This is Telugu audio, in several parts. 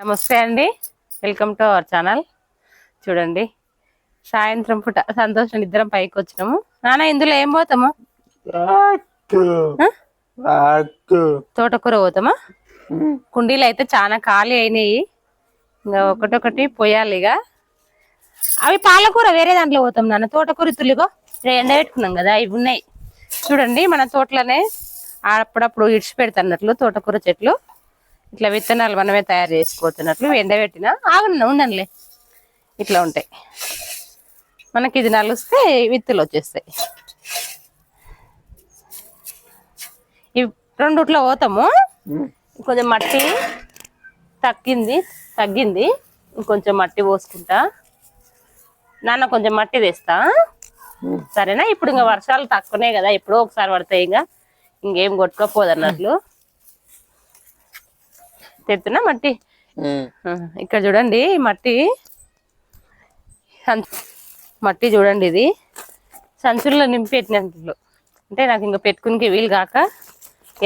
నమస్తే అండి. వెల్కమ్ టు అవర్ ఛానల్ చూడండి. సాయంత్రం పూట సంతోషం ఇద్దరం పైకి వచ్చినాము. నాన్న ఇందులో ఏం పోతాము? తోటకూర పోతామా? కుండీలు అయితే చాలా ఖాళీ అయినాయి. ఇంకా ఒకటొకటి పోయాలి ఇక. అవి పాలకూర వేరే దాంట్లో పోతాం నాన్న. తోటకూర తులిగో ఎండ పెట్టుకున్నాం కదా ఇవి ఉన్నాయి. చూడండి మన తోటలోనే అప్పుడప్పుడు ఇడిచి పెడతాన్నట్లు తోటకూర చెట్లు. ఇట్లా విత్తనాలు మనమే తయారు చేసుకోతున్నట్లు ఎండబెట్టిన ఆగన్న ఉండనులే. ఇట్లా ఉంటాయి. మనకి ఇది నలుస్తే విత్తులు వచ్చేస్తాయి. ఇవి రెండుట్లో పోతాము. కొంచెం మట్టి తగ్గింది తగ్గింది. ఇంకొంచెం మట్టి పోసుకుంటా. నాన్న కొంచెం మట్టి తెస్తా. సరేనా? ఇప్పుడు ఇంకా వర్షాలు తక్కువనే కదా. ఎప్పుడో ఒకసారి పడతాయి ఇంకా. ఇంకేం కొట్టుకోపోదు తెస్తున్నా మట్టి. ఇక్కడ చూడండి మట్టి. మట్టి చూడండి ఇది. సంచుల్లో నింపి పెట్టినట్లు అంటే నాకు ఇంకా పెట్టుకునికి వీలు కాక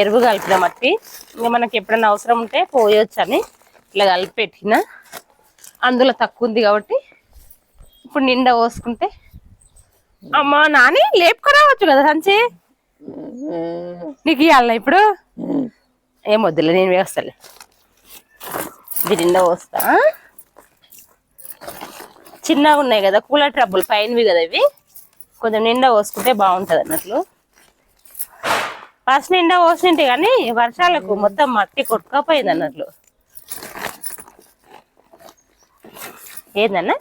ఎరువు కలిపిన మట్టి. ఇంకా మనకి ఎప్పుడైనా అవసరం ఉంటే పోయొచ్చు అని ఇట్లా కలిపి పెట్టిన. అందులో తక్కువ ఉంది కాబట్టి ఇప్పుడు నిండా పోసుకుంటే అమ్మా నాని లేపుకురావచ్చు కదా సంచి. నీకు ఇవ్వాలనా ఇప్పుడు? ఏం వద్దులే నేను వేస్తాలే. ఇది నిండా పోస్తా. చిన్నగా ఉన్నాయి కదా కూలర్ ట్రబ్బులు పైనవి కదా ఇవి. కొంచెం నిండా పోసుకుంటే బాగుంటది అన్నట్లు. ఫస్ట్ నిండా పోసింటే కానీ వర్షాలకు మొత్తం మట్టి కొట్టుకపోయింది అన్నట్లు. ఏందన్నా?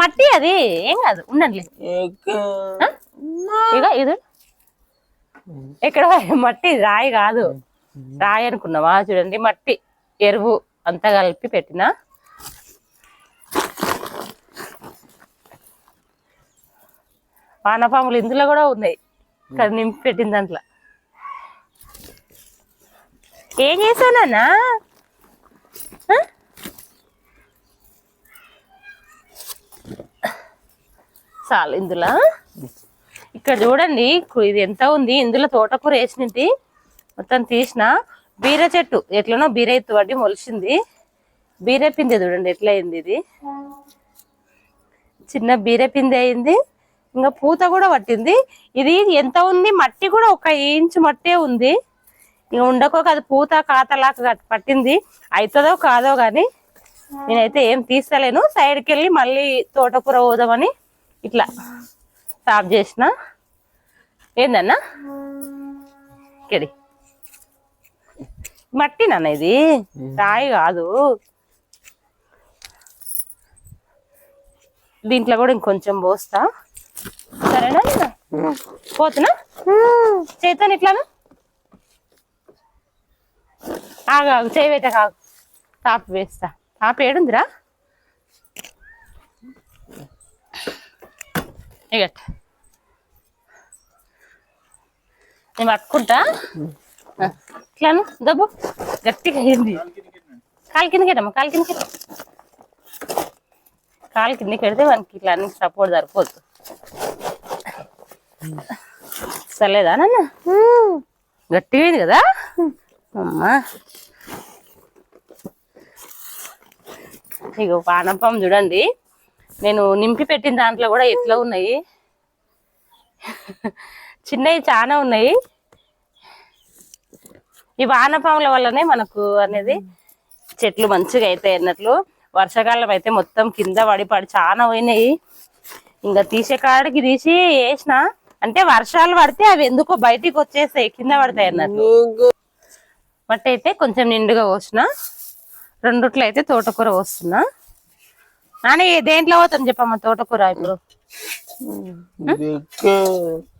మట్టి అది ఏం కాదు ఉండండి. ఇక ఇది. ఇక్కడ మట్టి రాయి కాదు. రాయి అనుకున్నావా? చూడండి మట్టి. ఎరువు అంతా కలిపి పెట్టిన. వానపాములు ఇందులో కూడా ఉన్నాయి. ఇక్కడ నింపి పెట్టిన దాంట్లో. ఏం చేసానన్నా చాలు ఇందులో. ఇక్కడ చూడండి ఇది ఎంత ఉంది? ఇందులో తోటకూర వేసినట్టు మొత్తం తీసిన. బీర చెట్టు ఎట్లనో బీర ఎత్తు పడి మొలిచింది. బీర పిందె చూడండి ఎట్లా అయింది ఇది. చిన్న బీర పిందె అయింది. ఇంకా పూత కూడా పట్టింది. ఇది ఎంత ఉంది? మట్టి కూడా ఒక ఇంచు మట్టే ఉంది. ఇక ఉండకోక అది పూత కాతలాగా పట్టింది. అవుతుందో కాదో కానీ నేనైతే ఏం తీస్తలేను. సైడ్కి వెళ్ళి మళ్ళీ తోటకూర పోదామని ఇట్లా సాఫ్ చేసిన. ఏందన్నా? కెడి మట్టి నాన్న ఇది. రాయి కాదు. దీంట్లో కూడా ఇంకొంచెం పోస్తా. సరేనా? పోతున్నా? చేతాను ఇట్లాను? ఆగు ఆగు చేయి పెట్ట కాగు తాపి వేస్తా. తాపి ఏడుందిరా? ఇగట్ నేను పట్టుకుంటా? ఇట్లాను దబ్బు. గట్టిగా అయింది కాలు పెట్టమ్మా కాలు పెట్టు. కాలు కిందకి పెడితే మనకి ఇట్లా అన్ని సపోర్ట్ సరిపోదు. సర్లేదా నాన్న? గట్టిగా అయింది కదా? అమ్మా. ఇగో పానపం చూడండి. నేను నింపి పెట్టిన దాంట్లో కూడా ఎట్లా ఉన్నాయి? చిన్నవి చాలా ఉన్నాయి. ఈ వానపాముల వల్లనే మనకు అనేది చెట్లు మంచిగా అవుతాయి అన్నట్లు. వర్షాకాలం అయితే మొత్తం కింద పడి పడి చాలా పోయినాయి. ఇంకా తీసే కాడికి తీసి వేసిన అంటే వర్షాలు పడితే అవి ఎందుకో బయటికి వచ్చేస్తాయి కింద పడతాయి అన్నట్లు. బట్ అయితే కొంచెం నిండుగా పోసిన. రెండుట్లో అయితే తోటకూర పోస్తున్నా. నాని దేంట్లో పోతాం చెప్పమ్మా తోటకూర ఇప్పుడు?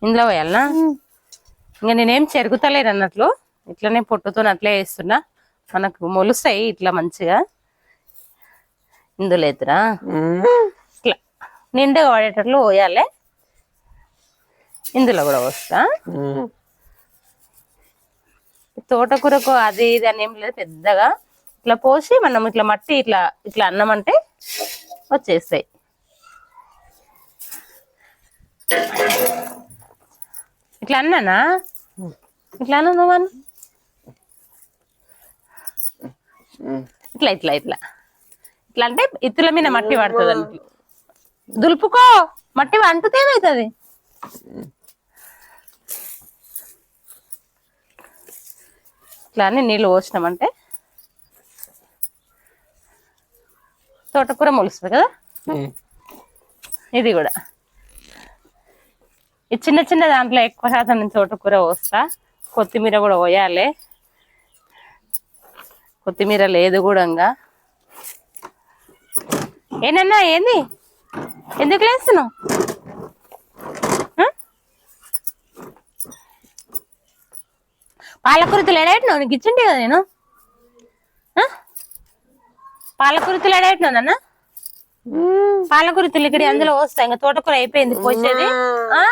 ఇందులో పోయాలనా? ఇంకా నేనేం చెరుగుతలేను అన్నట్లు ఇట్లనే పొట్టుతో అట్లే వేస్తున్నా మనకు మొలుస్తాయి ఇట్లా మంచిగా. ఇందులో ఎదురా ఇట్లా. నిండుగా పడేటట్లు పోయాలి. ఇందులో కూడా వస్తా తోటకూరకు అది ఇది అని ఏం లేదు పెద్దగా. ఇట్లా పోసి మనం ఇట్లా మట్టి ఇట్లా ఇట్లా అన్నామంటే వచ్చేస్తాయి. ఇట్లా అన్నానా? ఇట్లా అన్నా నువ్వు అన్న ఇట్లా ఇట్లా ఇట్లా. ఇట్లా అంటే ఇత్తుల మీద మట్టి పడుతుంది అన్నట్లు దులుపుకో మట్టి అంటుతే ఏమవుతుంది ఇట్లా అని నీళ్ళు పోసినామంటే తోటకూర మొలుస్తుంది కదా? ఇది కూడా. ఈ చిన్న చిన్న దాంట్లో ఎక్కువ శాతం నేను తోటకూర పోస్తా. కొత్తిమీర కూడా పోయాలి. కొత్తిమీర లేదు కూడా ఇంకా. ఏనన్నా ఏంది? ఎందుకు లేస్తున్నావు? పాలకూరతులు ఎడబెట్టినావు నీకు ఇచ్చిండే కదా నేను? పాలకూరతులు ఎడబెట్టినావు నాన్న? పాలకూరతులు ఇక్కడ అందులో వస్తాయి ఇంకా తోటకూర అయిపోయింది పోసేది. ఆ?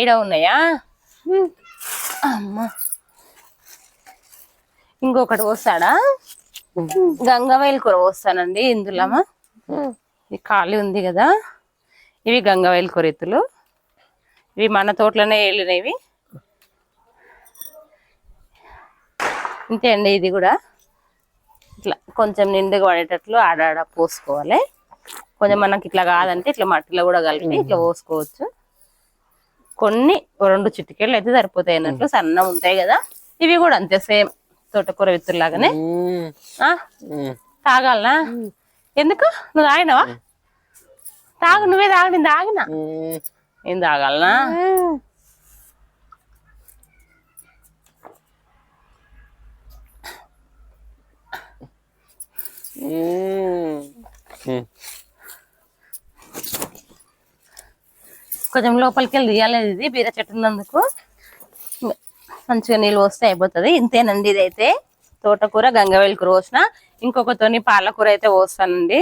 ఈడ ఉన్నాయా? అమ్మా. ఇంకొకటి పోస్తాడా? గంగవైల్ కూర పోస్తానండి ఇందులో. ఇది ఖాళీ ఉంది కదా. ఇవి గంగవైల్ కూరెత్తులు ఇవి మన తోటలోనే వెళ్ళినవి ఇంతే అండి ఇది కూడా. ఇట్లా కొంచెం నిండుగా పడేటట్లు ఆడాడ పోసుకోవాలి. కొంచెం మనకి ఇట్లా కాదంటే ఇట్లా మట్టిలో కూడా కలిపి ఇట్లా పోసుకోవచ్చు. కొన్ని రెండు చిటికెళ్ళు అయితే సరిపోతాయి అన్నట్లు సన్నం ఉంటాయి కదా. ఇవి కూడా అంతే సేమ్. తోటకూర విత్తుల్లాగానే. ఆ? తాగాలనా? ఎందుకు? నువ్వు తాగినావా? తాగు నువ్వే తాగు నేను తాగినా. నేను తాగాలనా? కొంచెం లోపలికి వెళ్ళి తీయాలి ఇది బీర చెట్టు ఉన్నందుకు. మంచిగా నీళ్ళు వస్తే అయిపోతుంది. ఇంతేనండి ఇదైతే. తోటకూర గంగవేలి కూర పోసిన. ఇంకొకతోని పాలకూర అయితే పోస్తానండి.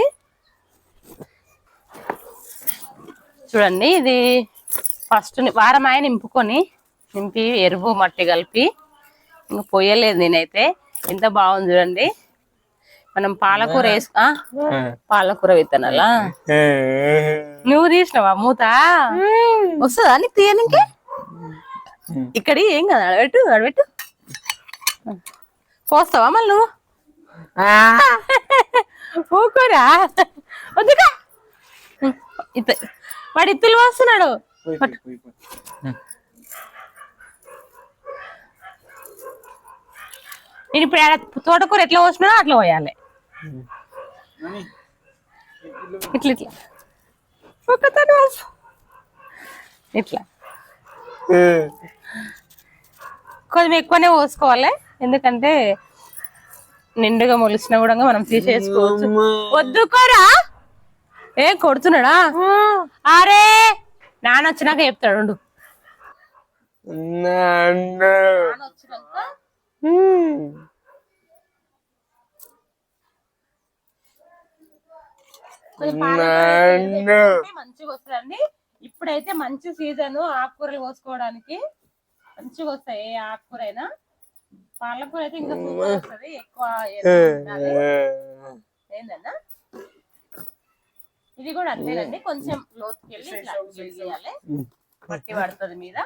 చూడండి ఇది ఫస్ట్ వారం ఆయన నింపుకొని నింపి ఎరువు మట్టి కలిపి ఇంకా పోయలేదు నేనైతే. ఎంత బాగుంది చూడండి. మనం పాలకూర వేసు ఆ? పాలకూర విత్తనాలా? నువ్వు తీసినావా? మూత? వస్తుందా నీకు తీయనికే? ఇక్కడ ఏం కదా. అడబెట్టు అడబెట్టు పోస్తావా మళ్ళీ నువ్వు? ఊకోరా. వద్దుగా. ఇత వాడు ఇత్తులు పోస్తున్నాడు. నేను ఇప్పుడు తోటకూర ఎట్లా పోసినా అట్లా పోయాలి. ఇట్లా ఇట్లా. ఒకతను. ఇట్లా. కొంచెం ఎక్కువనే పోసుకోవాలి. ఎందుకంటే నిండుగా మొలిసినా కూడా మనం తీసేసుకోవచ్చు వద్దుకోరా ఏ కొడుతున్నాడా? అరే నాన్న వచ్చినాక చెప్తాడు మంచిగా వస్తుందండి. ఇప్పుడైతే మంచి సీజన్ ఆకుకూరలు కోసుకోవడానికి. మంచిగా వస్తాయి ఏ ఆకుకూర అయినా పాలకూర అయితే ఇంకా సూపర్ వస్తుంది ఎక్కువ. ఏందన్నా? ఇది కూడా అంతేనండి కొంచెం లోతుకి వెళ్ళి ఇట్లా మట్టి పడుతుంది మీద.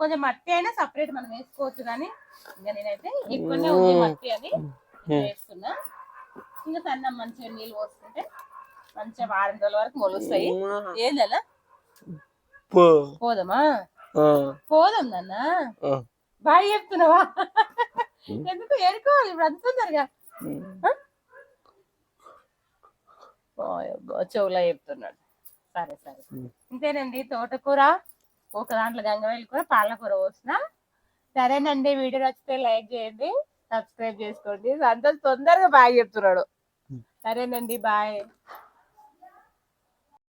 కొంచెం మట్టి అయినా సపరేట్ మనం వేసుకోవచ్చు కానీ ఇంకా నేనైతే ఎక్కువనే ఉంది మట్టి అని వేస్తున్నా. ఇంకా సన్నం మంచిగా నీళ్ళు పోసుకుంటే మంచిగా వారం రోజుల వరకు మొలుస్తాయి. ఏందన్నా? పోదామా? పోదాం నాన్న. బాగా చెప్తున్నావా? ఎందుకు ఏడుకోవాలి ఇప్పుడు అంత తొందరగా. చెవులో చెప్తున్నాడు. సరే సరే. ఇంతేనండి తోటకూర ఒక దాంట్లో గంగవేలి కూర పాలకూర పోసిన. సరేనండి వీడియో నచ్చితే లైక్ చేయండి సబ్స్క్రైబ్ చేసుకోండి. సంతోష్ తొందరగా బాగా చెప్తున్నాడు. సరేనండి బాయ్.